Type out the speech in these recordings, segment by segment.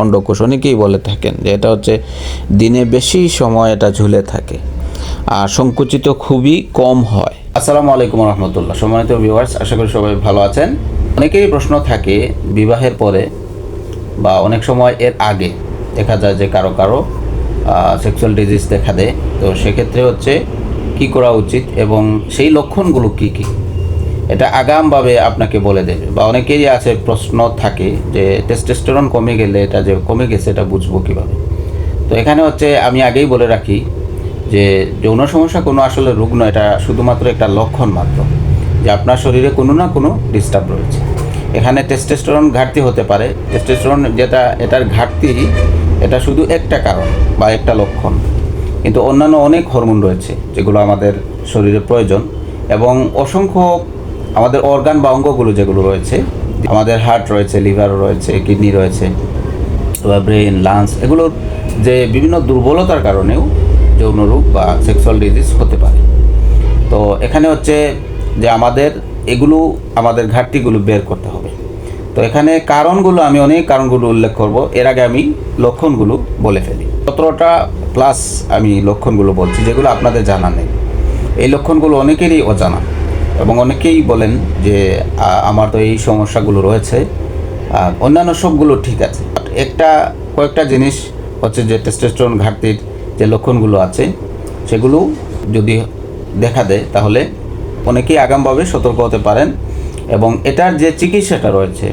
অন্ডকোষ অনেকেই বলে থাকেন যে এটা হচ্ছে দিনে বেশি সময় এটা ঝুলে থাকে আর সংকুচিত খুবই কম হয়। আসসালামু আলাইকুম রহমতুল্লাহ। সম্মানিত ভিউয়ার্স আশা করি সবাই ভালো আছেন। অনেকেই প্রশ্ন থাকে, বিবাহের পরে বা অনেক সময় এর আগে দেখা যায় যে কারও কারও সেক্সুয়াল ডিজিজ দেখা দেয়। তো সেক্ষেত্রে হচ্ছে কি করা উচিত এবং সেই লক্ষণগুলো কি কি? এটা আগামভাবে আপনাকে বলে দেবে। বা অনেকেরই আছে প্রশ্ন থাকে যে টেস্টোস্টেরন কমে গেলে এটা যে কমে গেছে এটা বুঝব কীভাবে। তো এখানে হচ্ছে আমি আগেই বলে রাখি যে যৌন সমস্যা কোনো আসলে রোগ নয়, এটা শুধুমাত্র একটা লক্ষণ মাত্র যে আপনার শরীরে কোনো না কোনো ডিস্টার্ব রয়েছে। এখানে টেস্টোস্টেরন ঘাটতি হতে পারে। টেস্টোস্টেরন যেটা, এটার ঘাটতি, এটা শুধু একটা কারণ বা একটা লক্ষণ। কিন্তু অন্যান্য অনেক হরমোন রয়েছে যেগুলো আমাদের শরীরে প্রয়োজন এবং অসংখ্য আমাদের অর্গান বা অঙ্গগুলো যেগুলো রয়েছে, আমাদের হার্ট রয়েছে লিভার রয়েছে কিডনি রয়েছে, বা ব্রেন লাংস এগুলোর যে বিভিন্ন দুর্বলতার কারণেও যৌন রোগ বা সেক্সুয়াল ডিজিজ হতে পারে। তো এখানে হচ্ছে যে আমাদের এগুলো, আমাদের ঘাটতিগুলো বের করতে হবে। তো এখানে কারণগুলো, আমি অনেক কারণগুলো উল্লেখ করব। এর আগে আমি লক্ষণগুলো বলে ফেলি। সতেরোটা প্লাস আমি লক্ষণগুলো বলছি, যেগুলো আপনাদের জানা নেই। এই লক্ষণগুলো অনেকেরই অজানা। এবং অনেকেই বলেন যে আমার তো এই সমস্যাগুলো রয়েছে অন্যান্য সবগুলো ঠিক আছে। একটা কয়েকটা জিনিস হচ্ছে যে টেস্টোস্টেরন ঘাটতির যে লক্ষণগুলো আছে, সেগুলো যদি দেখা দেয়, তাহলে অনেকেই আগামভাবে সতর্ক হতে পারেন এবং এটার যে চিকিৎসাটা রয়েছে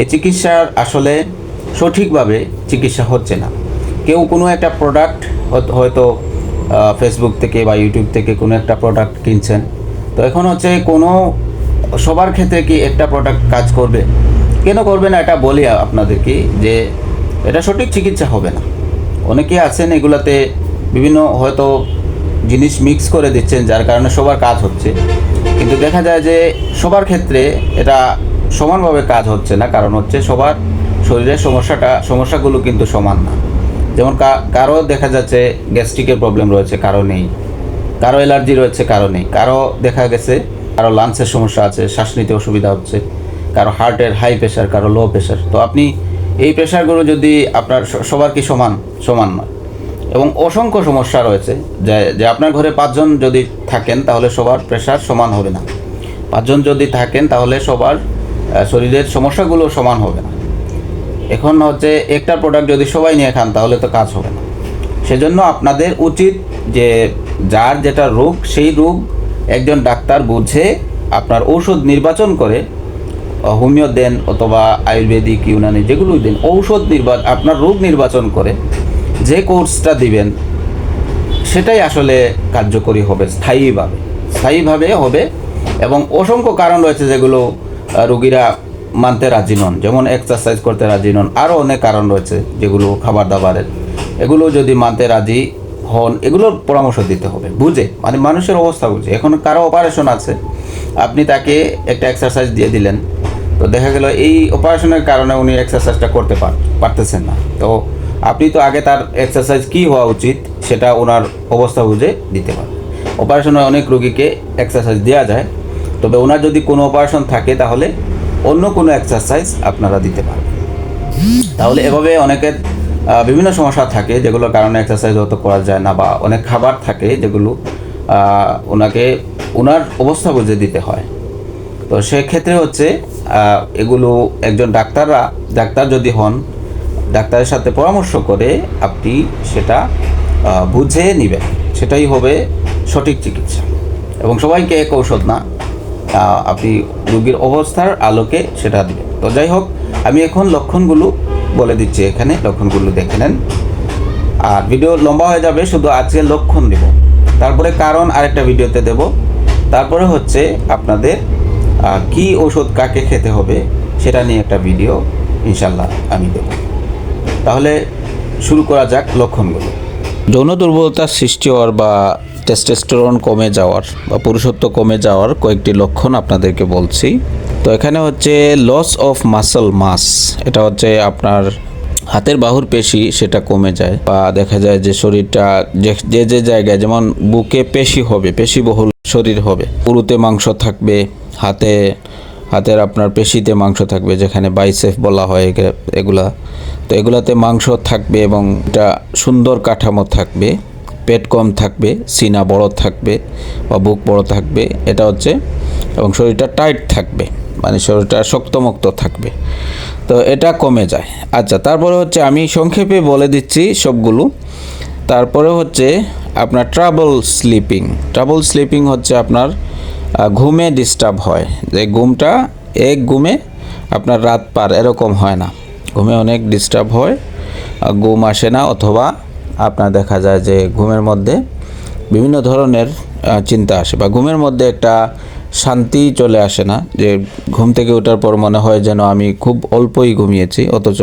এই চিকিৎসার আসলে সঠিকভাবে চিকিৎসা হচ্ছে না। কেউ কোনো একটা প্রোডাক্ট হয়তো ফেসবুক থেকে বা ইউটিউব থেকে কোনো একটা প্রোডাক্ট কিনছেন এখন হচ্ছে কোনো সবার ক্ষেত্রে কি একটা প্রোডাক্ট কাজ করবে? কেন করবে না এটা বলি আপনাদেরকে যে এটা সঠিক চিকিৎসা হবে না। অনেকে আছেন এগুলাতে বিভিন্ন হয়তো জিনিস মিক্স করে দিচ্ছেন, যার কারণে সবার কাজ হচ্ছে। কিন্তু দেখা যায় যে সবার ক্ষেত্রে এটা সমানভাবে কাজ হচ্ছে না, কারণ হচ্ছে সবার শরীরের সমস্যাটা, সমস্যাগুলো কিন্তু সমান না। যেমন কা- কারও দেখা যাচ্ছে গ্যাস্ট্রিকের প্রবলেম রয়েছে, কারও নেই। কারও অ্যালার্জি রয়েছে, কারও নেই। কারও দেখা গেছে, কারও লাংসের সমস্যা আছে, শ্বাস নিতে অসুবিধা হচ্ছে, কারও হার্টের হাই প্রেশার কারও লো প্রেশার তো আপনি এই প্রেশারগুলো যদি আপনার সবার কি সমান? সমান নয়। এবং অসংখ্য সমস্যা রয়েছে, যে যে আপনার ঘরে পাঁচজন যদি থাকেন, তাহলে সবার প্রেশার সমান হবে না। পাঁচজন যদি থাকেন, তাহলে সবার শরীরের সমস্যাগুলো সমান হবে না। এখন হচ্ছে একটা প্রোডাক্ট যদি সবাই নিয়ে খান, তাহলে তো কাজ হবে না। সেজন্য আপনাদের উচিত যে যার যেটা রোগ, সেই রোগ একজন ডাক্তার বুঝে আপনার ঔষধ নির্বাচন করে হোমিও দেন অথবা আয়ুর্বেদিক, ইউনানি যেগুলোই দেন, ঔষধ নির্বাচন আপনার রোগ নির্বাচন করে, যে কোর্সটা দিবেন, সেটাই আসলে কার্যকরী হবে, স্থায়ীভাবে। স্থায়ীভাবে হবে এবং অসংখ্য কারণ রয়েছে যেগুলো রোগীরা মানতে রাজি নন, যেমন এক্সারসাইজ করতে রাজি নন আরও অনেক কারণ রয়েছে যেগুলো খাবার দাবারের এগুলো যদি মানতে রাজি হন, এগুলোর পরামর্শ দিতে হবে। বুঝে? মানে মানুষের অবস্থা বুঝে। এখন কারও অপারেশন আছে, আপনি তাকে একটা এক্সারসাইজ দিয়ে দিলেন। তো দেখা গেল এই অপারেশনের কারণে উনি এক্সারসাইজটা করতে পার- পারতেছেন না। তো আপনি তো আগে তার এক্সারসাইজ কী হওয়া উচিত, সেটা ওনার অবস্থা বুঝে দিতে পারেন। অপারেশনে অনেক রোগীকে এক্সারসাইজ দেওয়া যায়। তবে ওনার যদি কোনো অপারেশন থাকে, তাহলে অন্য কোনো এক্সারসাইজ আপনারা দিতে পারবেন। তাহলে এভাবে অনেকের বিভিন্ন সমস্যা থাকে, যেগুলোর কারণে এক্সারসাইজ হয়তো করা যায় না বা অনেক খাবার থাকে যেগুলো ওনাকে, ওনার অবস্থা বুঝে দিতে হয়। তো সেক্ষেত্রে হচ্ছে এগুলো একজন ডাক্তাররা, ডাক্তার যদি হন, ডাক্তারের সাথে পরামর্শ করে আপনি সেটা বুঝে নেবেন। সেটাই হবে সঠিক চিকিৎসা। এবং সবাইকে এক ঔষধ না আপনি রোগীর অবস্থার আলোকে সেটা দিবেন। তো যাই হোক, আমি এখন লক্ষণগুলো বলে দিচ্ছি এখানে, লক্ষণগুলো দেখে নেন। আর ভিডিও লম্বা হয়ে যাবে, শুধু আজকে লক্ষণ দেব। তারপরে কারণ আরেকটা ভিডিওতে দেব। তারপরে হচ্ছে আপনাদের কি ওষুধ কাকে খেতে হবে, সেটা নিয়ে একটা ভিডিও ইনশাল্লাহ আমি দেব। তাহলে শুরু করা যাক লক্ষণগুলো। যৌন দুর্বলতার সৃষ্টি হওয়ার বা টেস্টোস্টেরন কমে যাওয়ার বা পুরুষত্ব কমে যাওয়ার কয়েকটি লক্ষণ আপনাদেরকে বলছি। তো এখানে হচ্ছে লস অফ মাসল মাস এটা হচ্ছে আপনার হাতের বাহুর পেশি, সেটা কমে যায় বা দেখা যায় যে শরীরটা যে যে জায়গায়, যেমন বুকে পেশি হবে পেশি বহুল শরীর হবে পুরুতে মাংস থাকবে, হাতে, হাতের আপনার পেশিতে মাংস থাকবে, যেখানে বাইসেফ বলা হয় এগুলা। তো এগুলাতে মাংস থাকবে এবং এটা সুন্দর কাঠামো থাকবে, পেট কম থাকবে, সিনা বড় থাকবে বা বুক বড় থাকবে, এটা হচ্ছে, এবং শরীরটা টাইট থাকবে। মানে শরীরটা শক্তমুক্ত থাকবে। তো এটা কমে যায়। আচ্ছা তারপরে হচ্ছে আমি সংক্ষেপে বলে দিচ্ছি সবগুলো। তারপরে হচ্ছে আপনার ট্রাবল স্লিপিং ট্রাবল স্লিপিং হচ্ছে আপনার ঘুমে ডিস্টার্ব হয়। যে ঘুমটা এক ঘুমে আপনার রাত পার এরকম হয় না। ঘুমে অনেক ডিস্টার্ব হয় ঘুম আসে না অথবা আপনার দেখা যায় যে ঘুমের মধ্যে বিভিন্ন ধরনের চিন্তা আসে বা ঘুমের মধ্যে একটা শান্তি চলে আসে না, যে ঘুম থেকে ওঠার পর মনে হয় যেন আমি খুব অল্পই ঘুমিয়েছি, অথচ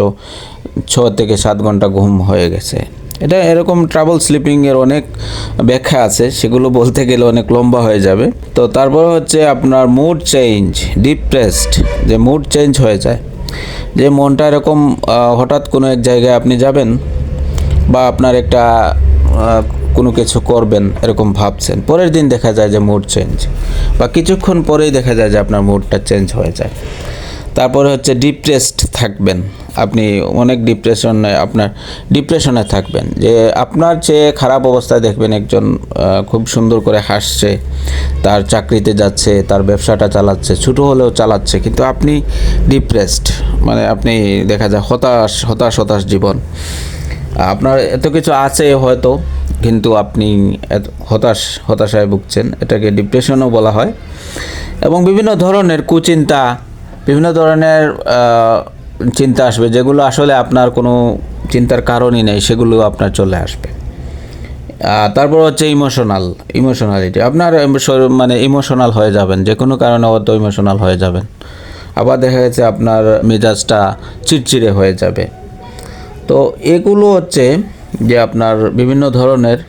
ছ থেকে সাত ঘণ্টা ঘুম হয়ে গেছে। এটা এরকম ট্রাভেল স্লিপিংয়ের অনেক ব্যাখ্যা আছে, সেগুলো বলতে গেলে অনেক লম্বা হয়ে যাবে। তো তারপর হচ্ছে আপনার মুড চেঞ্জ ডিপ্রেসড যে মুড চেঞ্জ হয়ে যায়। যে মনটা এরকম হঠাৎ কোনো এক জায়গায় আপনি যাবেন, বা আপনার একটা কোনো কিছু করবেন এরকম ভাবছেন। পরের দিন দেখা যায় যে মুড চেঞ্জ বা কিছুক্ষণ পরেই দেখা যায় যে আপনার মুডটা চেঞ্জ হয়ে যায়। তারপরে হচ্ছে ডিপ্রেসড থাকবেন। আপনি অনেক ডিপ্রেশনে আপনার ডিপ্রেশনে থাকবেন। যে আপনার চেয়ে খারাপ অবস্থায় দেখবেন একজন খুব সুন্দর করে হাসছে, তার চাকরিতে যাচ্ছে, তার ব্যবসাটা চালাচ্ছে, ছোটো হলেও চালাচ্ছে, কিন্তু আপনি ডিপ্রেসড মানে আপনি দেখা যায় হতাশ হতাশ হতাশ জীবন। আপনার এত কিছু আছে হয়তো, কিন্তু আপনি এত হতাশ, হতাশায় ভুগছেন। এটাকে ডিপ্রেশনও বলা হয়। এবং বিভিন্ন ধরনের কুচিন্তা, বিভিন্ন ধরনের চিন্তা আসবে, যেগুলো আসলে আপনার কোনো চিন্তার কারণই নেই, সেগুলো আপনার চলে আসবে। তারপর হচ্ছে ইমোশনাল ইমোশনালিটি আপনার মানে ইমোশনাল হয়ে যাবেন যে কোনো কারণে অত ইমোশনাল হয়ে যাবেন। আবার দেখা গেছে আপনার মেজাজটা চিড়চিড়ে হয়ে যাবে। তো এগুলো হচ্ছে যে আপনার বিভিন্ন ধরনের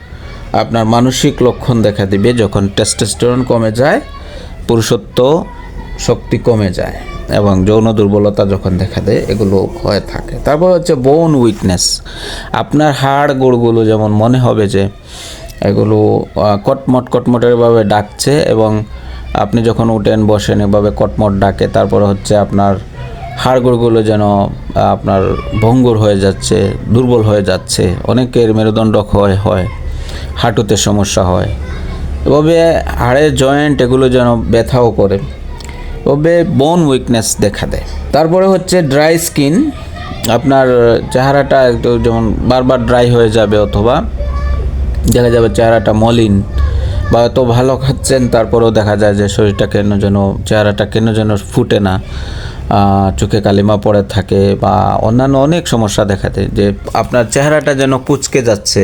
আপনার মানসিক লক্ষণ দেখা দিবে যখন টেস্টোস্টেরন কমে যায়, পুরুষত্ব শক্তি কমে যায় এবং যৌন দুর্বলতা যখন দেখা দেয়, এগুলো হয়ে থাকে। তারপর হচ্ছে বোন উইকনেস আপনার হাড় গোড়গুলো যেমন মনে হবে যে এগুলো কটমট কটমটেরভাবে ডাকছে এবং আপনি যখন উঠেন, বসেন, এভাবে কটমট ডাকে, তারপরে হচ্ছে আপনার হাড়গোড়গুলো যেন আপনার ভঙ্গুর হয়ে যাচ্ছে, দুর্বল হয়ে যাচ্ছে, অনেকের মেরুদণ্ড ক্ষয় হয়, হাঁটুতে সমস্যা হয়। এভাবে হাড়ের জয়েন্ট এগুলো যেন ব্যথাও করে। তবে বোন উইকনেস দেখা দেয়। তারপরে হচ্ছে ড্রাই স্কিন আপনার চেহারাটা একটু যেমন বারবার ড্রাই হয়ে যাবে অথবা দেখা যাবে চেহারাটা মলিন বা এত ভালো খাচ্ছেন, তারপরেও দেখা যায় যে শরীরটা কেন যেন, চেহারাটা কেন যেন ফুটে না। চোখে কালিমা পড়ে থাকে বা অন্যান্য অনেক সমস্যা দেখা দেয়, যে আপনার চেহারাটা যেন কুচকে যাচ্ছে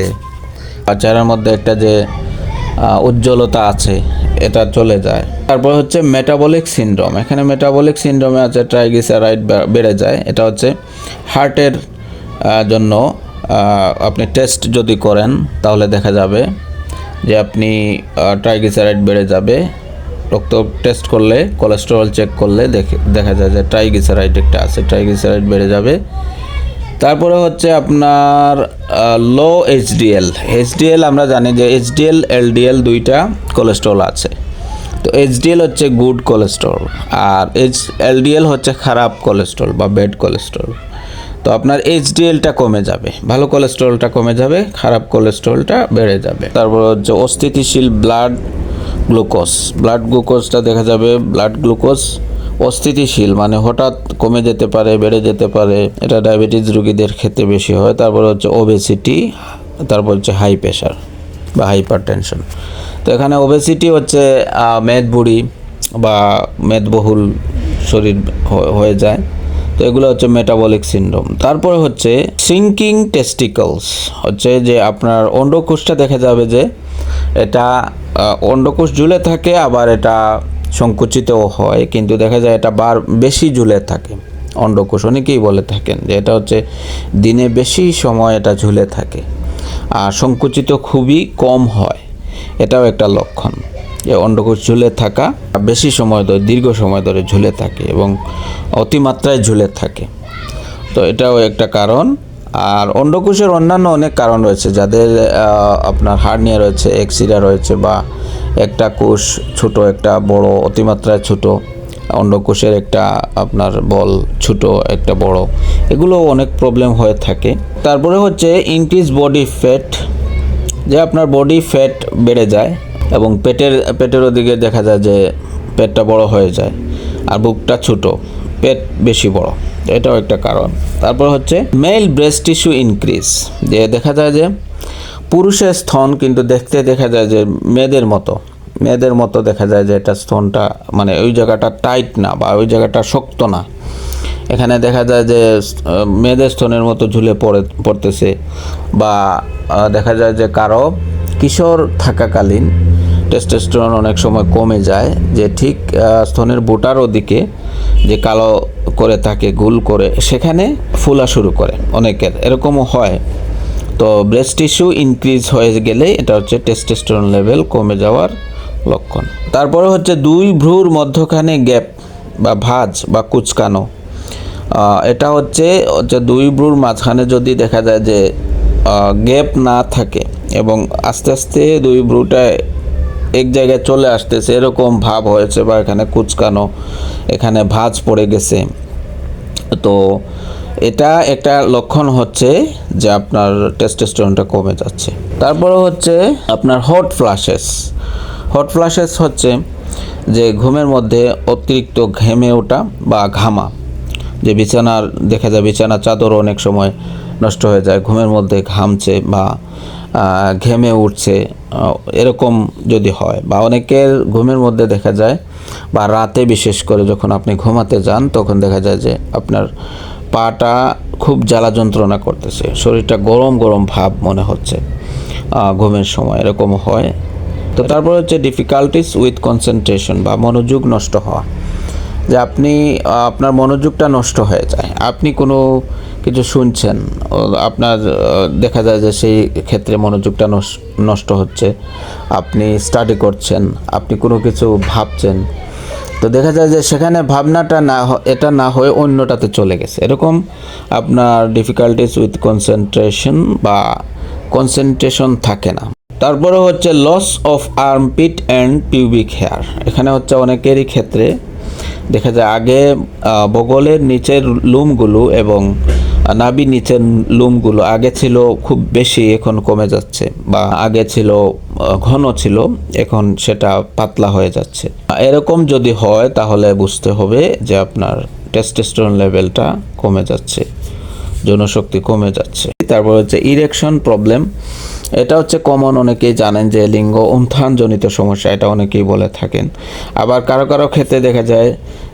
আর চেহারার মধ্যে একটা যে উজ্জ্বলতা আছে, এটা চলে যায়। তারপর হচ্ছে মেটাবলিক সিনড্রোম এখানে মেটাবলিক সিনড্রোমে আছে ট্রাইগ্লিসারাইড বেড়ে যায়। এটা হচ্ছে হার্টের জন্য আপনি টেস্ট যদি করেন, তাহলে দেখা যাবে যে আপনি ট্রাইগ্লিসারাইড বেড়ে যাবে। রক্ত টেস্ট করলে কোলেস্টেরল চেক করলে দেখে, দেখা যায় যে ট্রাইগ্লিসারাইড একটা আছে ট্রাইগ্লিসারাইড বেড়ে যাবে। তারপরে হচ্ছে আপনার লো এইচডিএল এইচডিএল আমরা জানি যে এইচডিএল এলডিএল দুইটা কোলেস্ট্রল আছে। তো এইচডিএল হচ্ছে গুড কোলেস্ট্রল আর এইচ এলডিএল হচ্ছে খারাপ কোলেস্ট্রল বা ব্যাড কোলেস্ট্রল তো আপনার এইচডিএলটা কমে যাবে, ভালো কোলেস্ট্রলটা কমে যাবে, খারাপ কোলেস্ট্রলটা বেড়ে যাবে। তারপর হচ্ছে অস্থিতিশীল ব্লাড গ্লুকোজ ব্লাড গ্লুকোজটা দেখা যাবে ব্লাড গ্লুকোজ অস্থিতিশীল মানে হঠাৎ কমে যেতে পারে, বেড়ে যেতে পারে। এটা ডায়াবেটিস রোগীদের ক্ষেত্রে বেশি হয়। তারপর হচ্ছে ওবেসিটি তারপর হচ্ছে হাই প্রেশার বা হাইপার টেনশন তো এখানে ওবেসিটি হচ্ছে মেদবুড়ি বা মেদবহুল শরীর হয়ে যায়। তো এগুলো হচ্ছে মেটাবলিক সিনড্রোম তারপরে হচ্ছে সিঙ্কিং টেস্টিকলস হচ্ছে যে আপনার অন্ডকোষটা দেখা যাবে যে এটা অন্ডকোষ ঝুলে থাকে, আবার এটা সংকুচিতও হয়। কিন্তু দেখা যায় এটা বার বেশি ঝুলে থাকে। অন্ডকোষ অনেকেই বলে থাকেন যে এটা হচ্ছে দিনে বেশি সময় এটা ঝুলে থাকে। আর সংকুচিত খুবই কম হয়। এটাও একটা লক্ষণ যে অন্ডকোষ ঝুলে থাকা, বেশি সময় ধরে, দীর্ঘ সময় ধরে ঝুলে থাকে এবং অতিমাত্রায় ঝুলে থাকে। তো এটাও একটা কারণ। আর অন্ডকোষের অন্যান্য অনেক কারণ রয়েছে, যাদের আপনার হার্নিয়া রয়েছে, এক্সিরা রয়েছে বা একটা কোষ ছোট, একটা বড়, অতিমাত্রায় ছোট, অন্ডকোষের একটা আপনার বল ছোট, একটা বড় এগুলো অনেক প্রবলেম হয়ে থাকে। তারপরে হচ্ছে ইনক্রিজ বডি ফ্যাট যে আপনার বডি ফ্যাট বেড়ে যায় এবং পেটের পেটের ওদিকে দেখা যায় যে পেটটা বড় হয়ে যায় আর বুকটা ছোট। পেট বেশি বড়। এটাও একটা কারণ। তারপর হচ্ছে মেল ব্রেস্ট টিস্যু ইনক্রিজ যে দেখা যায় যে পুরুষের স্তন কিন্তু দেখতে দেখা যায় যে মেয়েদের মতো। মেয়েদের মতো দেখা যায় যে এটা স্তনটা মানে ওই জায়গাটা টাইট না বা ওই জায়গাটা শক্ত না। এখানে দেখা যায় যে মেয়েদের স্তনের মতো ঝুলে পড়ে পড়তেছে বা দেখা যায় যে কারও কিশোর থাকাকালীন টেস্টোস্টেরন অনেক সময় কমে যায় যে ঠিক আহ, স্তনের বুটার ওদিকে যে কালো করে থাকে, গুল করে, সেখানে ফুলা শুরু করে অনেকের। এরকমও হয়। তো ব্রেস্ট টিস্যু ইনক্রিজ হয়ে গেলে এটা হচ্ছে টেস্টোস্টেরন লেভেল কমে যাওয়ার লক্ষণ। তারপরে হচ্ছে দুই ভ্রুর মধ্যখানে গ্যাপ বা ভাঁজ বা কুচকানো। এটা হচ্ছে হচ্ছে দুই ভ্রুর মাঝখানে যদি দেখা যায় যে গ্যাপ না থাকে এবং আস্তে আস্তে দুই ভ্রুটা এক জায়গায় চলে আসতেছে, এরকম ভাব হয়েছে বা এখানে কুচকানো, এখানে ভাঁজ পড়ে গেছে। তো এটা একটা লক্ষণ হচ্ছে যে আপনার টেস্টোস্টেরনটা কমে যাচ্ছে। তারপরে হচ্ছে আপনার হট ফ্লাশেস হট ফ্লাশেস হচ্ছে যে ঘুমের মধ্যে অতিরিক্ত ঘেমে ওঠা বা ঘামা। যে বিছানার, দেখা যায় বিছানা চাদর অনেক সময় নষ্ট হয়ে যায়, ঘুমের মধ্যে ঘামছে বা ঘেমে উঠছে। এরকম যদি হয় বা অনেকের ঘুমের মধ্যে দেখা যায় বা রাতে বিশেষ করে যখন আপনি ঘুমাতে যান, তখন দেখা যায় যে আপনার পাটা খুব জ্বালা যন্ত্রণা করতেছে। শরীরটা গরম গরম ভাব মনে হচ্ছে ঘুমের সময় এরকম হয়। তো তারপর হচ্ছে ডিফিকাল্টিস উইথ কনসেন্ট্রেশন বা মনোযোগ নষ্ট হওয়া। যে আপনি, আপনার মনোযোগটা নষ্ট হয়ে যায়। আপনি কোনো কিছু শুনছেন, আপনার, দেখা যায় যে সেই ক্ষেত্রে মনোযোগটা নষ্ট হচ্ছে, আপনি স্টাডি করছেন, আপনি কোনো কিছু ভাবছেন, তো দেখা যায় যে সেখানে ভাবনাটা না এটা না হয়ে অন্যটাতে চলে গেছে। এরকম আপনার ডিফিকাল্টিস উইথ কনসেন্ট্রেশন বা কনসেন্ট্রেশন থাকে না। তারপরে হচ্ছে loss of armpit and pubic hair এখানে হচ্ছে অনেকেরই ক্ষেত্রে দেখা যায় আগে বগলের নিচের লুমগুলো এবং নাবি নিচের লুমগুলো আগে ছিল খুব বেশি, এখন কমে যাচ্ছে বা আগে ছিল ঘন ছিল, এখন সেটা পাতলা হয়ে যাচ্ছে। এরকম যদি হয় তাহলে বুঝতে হবে যে আপনার টেস্টোস্টেরন লেভেলটা কমে যাচ্ছে জনশক্তি কমে যাচ্ছে। তারপর হচ্ছে ইরেকশন প্রবলেম এটা হচ্ছে কমন অনেকেই জানেন যে লিঙ্গ উত্থানজনিত সমস্যা, এটা অনেকেই বলে থাকেন। আবার কারও কারও ক্ষেত্রে দেখা যায়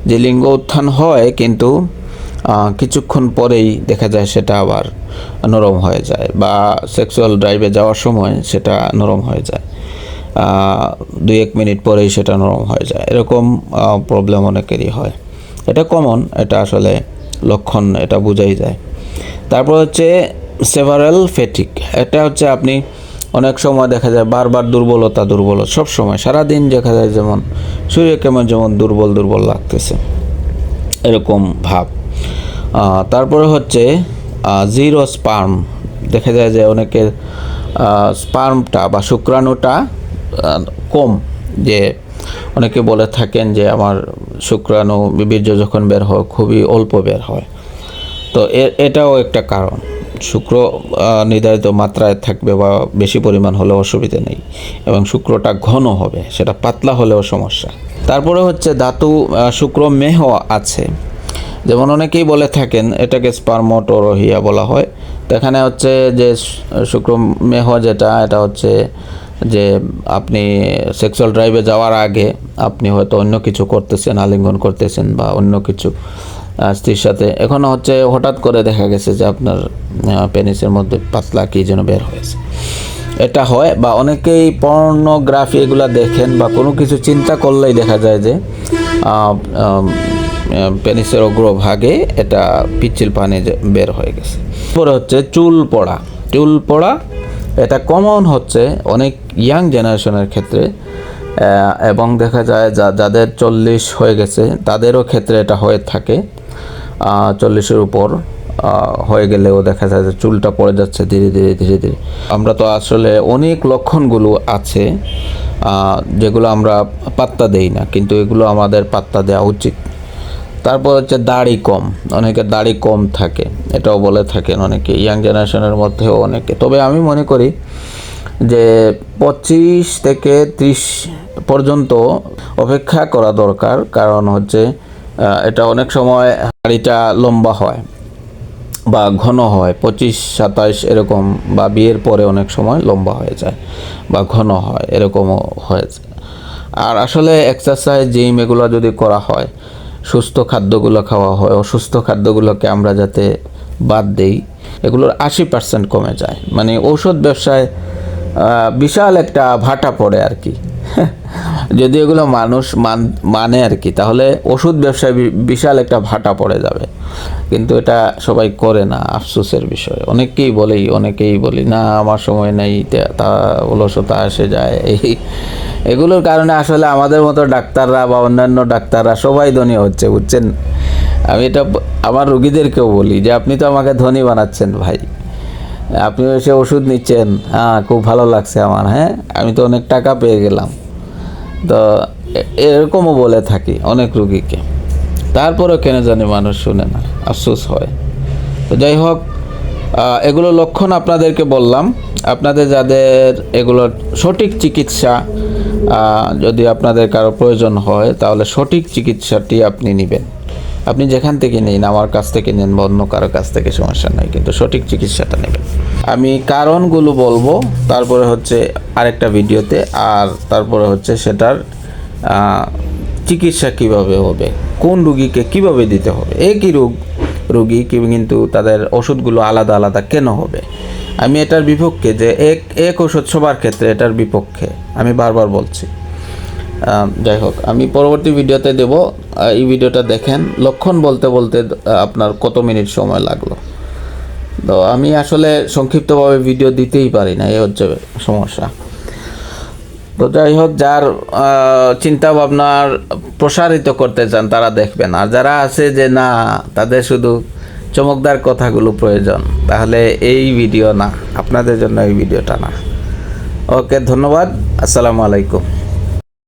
যে লিঙ্গ উত্থান হয় কিন্তু কিছুক্ষণ পরেই দেখা যায় সেটা আবার নরম হয়ে যায় বা সেক্সুয়াল ড্রাইভে যাওয়ার সময় সেটা নরম হয়ে যায়। দুই এক মিনিট পরেই সেটা নরম হয়ে যায়। এরকম প্রবলেম অনেকেরই হয়। এটা কমন এটা আসলে লক্ষণ, এটা বোঝাই যায়। তারপর হচ্ছে সেভারাল ফেটিক এটা হচ্ছে আপনি অনেক সময় দেখা যায় বারবার দুর্বলতা দুর্বলতা সব সময়, সারাদিন দেখা যায় যেমন শরীরে কেমন যেমন দুর্বল দুর্বল লাগতেছে, এরকম ভাব। তারপরে হচ্ছে জিরো স্পার্ম দেখা যায় যে অনেকের স্পার্মটা বা শুক্রাণুটা কম। যে অনেকে বলে থাকেন যে আমার শুক্রাণু বীর্য যখন বের হয়, খুবই অল্প বের হয়। তো এটাও একটা কারণ। শুক্র নির্ধারিত মাত্রায় থাকবে বা বেশি পরিমাণ হলেও অসুবিধা নেই এবং শুক্রটা ঘন হবে, সেটা পাতলা হলেও সমস্যা। তারপরে হচ্ছে ধাতু শুক্র মেহ আছে। যেমন অনেকেই বলে থাকেন, এটাকে স্পার্মোটোরোহিয়া বলা হয়। তো এখানে হচ্ছে যে শুক্র মেহ যেটা, এটা হচ্ছে যে আপনি সেক্সুয়াল ড্রাইভে যাওয়ার আগে আপনি হয়তো অন্য কিছু করতেছেন, আলিঙ্গন করতেছেন বা অন্য কিছু স্ত্রীর সাথে। এখন হচ্ছে হঠাৎ করে দেখা গেছে যে আপনার পেনিসের মধ্যে পাতলা কি যেন বের হয়েছে। এটা হয় বা অনেকেই পর্নোগ্রাফি এগুলা দেখেন বা কোনো কিছু চিন্তা করলেই দেখা যায় যে পেনিসের অগ্রভাগে এটা পিচ্ছিল পানি বের হয়ে গেছে। তারপরে হচ্ছে চুল পড়া। চুল পড়া, এটা কমন হচ্ছে অনেক ইয়াং জেনারেশনের ক্ষেত্রে এবং দেখা যায় যা, যাদের চল্লিশ হয়ে গেছে, তাদেরও ক্ষেত্রে এটা হয়ে থাকে। চল্লিশের উপর হয়ে গেলেও দেখা যায় যে চুলটা পড়ে যাচ্ছে ধীরে ধীরে ধীরে ধীরে। আমরা তো আসলে অনেক লক্ষণগুলো আছে যেগুলো আমরা পাত্তা দেই না, কিন্তু এগুলো আমাদের পাত্তা দেওয়া উচিত। তারপর হচ্ছে দাড়ি কম, অনেকে দাড়ি কম থাকে, এটাও বলে থাকেন অনেকে, ইয়াং জেনারেশনের মধ্যেও অনেকে। তবে আমি মনে করি যে পঁচিশ থেকে ত্রিশ পর্যন্ত অপেক্ষা করা দরকার, কারণ হচ্ছে এটা অনেক সময় দাড়িটা লম্বা হয় বা ঘন হয়, পঁচিশ সাতাশ এরকম বা বিয়ের পরে অনেক সময় লম্বা হয়ে যায় বা ঘন হয়, এরকমও হয়ে যায়। আর আসলে এক্সারসাইজ জিম এগুলো যদি করা হয়, সুস্থ খাদ্যগুলো খাওয়া হয়, অসুস্থ খাদ্যগুলোকে আমরা যাতে বাদ দেই, এগুলোর আশি পার্সেন্ট কমে যায়। মানে ঔষধ ব্যবসায় বিশাল একটা ভাটা পড়ে আর কি। যদি এগুলো মানুষ মান মানে আর কি, তাহলে ওষুধ ব্যবসায় বিশাল একটা ভাটা পড়ে যাবে। কিন্তু এটা সবাই করে না, আফসোসের বিষয়। অনেকেই বলেই অনেকেই বলি, না, আমার সময় নেই, তে- তা, অলসতা এসে যায়। এই, এগুলোর কারণে আসলে আমাদের মতো ডাক্তাররা বা অন্যান্য ডাক্তাররা সবাই ধনী হচ্ছে, বুঝছেন? আমি এটা আমার রুগীদেরকেও বলি যে, আপনি তো আমাকে ধনী বানাচ্ছেন ভাই। আপনি এসে ওষুধ নিচ্ছেন। হ্যাঁ খুব ভালো লাগছে আমার হ্যাঁ? আমি তো অনেক টাকা পেয়ে গেলাম। তো এরকমও বলে থাকি অনেক রুগীকে। তারপরেও কেন জানি মানুষ শুনে না, আফসোস হয়। তো যাই হোক এগুলো লক্ষণ আপনাদেরকে বললাম। আপনাদের যাদের এগুলোর সঠিক চিকিৎসা যদি আপনাদের কারও প্রয়োজন হয়, তাহলে সঠিক চিকিৎসাটি আপনি নেবেন। আপনি যেখান থেকে নিন, আমার কাছ থেকে নেন বা অন্য কারও কাছ থেকে, সমস্যা নাই, কিন্তু সঠিক চিকিৎসাটা নেবেন। আমি কারণগুলো বলব, তারপরে হচ্ছে আরেকটা ভিডিওতে, আর তারপরে হচ্ছে সেটার চিকিৎসা কীভাবে হবে, কোন রুগীকে কীভাবে দিতে হবে, একই রোগ, রুগী কি কিন্তু তাদের ওষুধগুলো আলাদা আলাদা কেন হবে? আমি এটার বিপক্ষে যে এক এক ওষুধ সবার ক্ষেত্রে এটার বিপক্ষে আমি বারবার বলছি যাই হোক, আমি পরবর্তী ভিডিওতে দেব। এই ভিডিওটা দেখেন। লক্ষণ বলতে বলতে আপনার কত মিনিট সময় লাগল। তো আমি আসলে সংক্ষিপ্তভাবে ভিডিও দিতেই পারি না এই হচ্ছে সমস্যা। তো যাই হোক, যার চিন্তা ভাবনার প্রসারিত করতে চান, তারা দেখবেন। আর যারা আছে যে না, তাদের শুধু চমকদার কথাগুলো প্রয়োজন। তাহলে এই ভিডিও না, আপনাদের জন্য এই ভিডিওটা না। ওকে, ধন্যবাদ। আসসালামু আলাইকুম।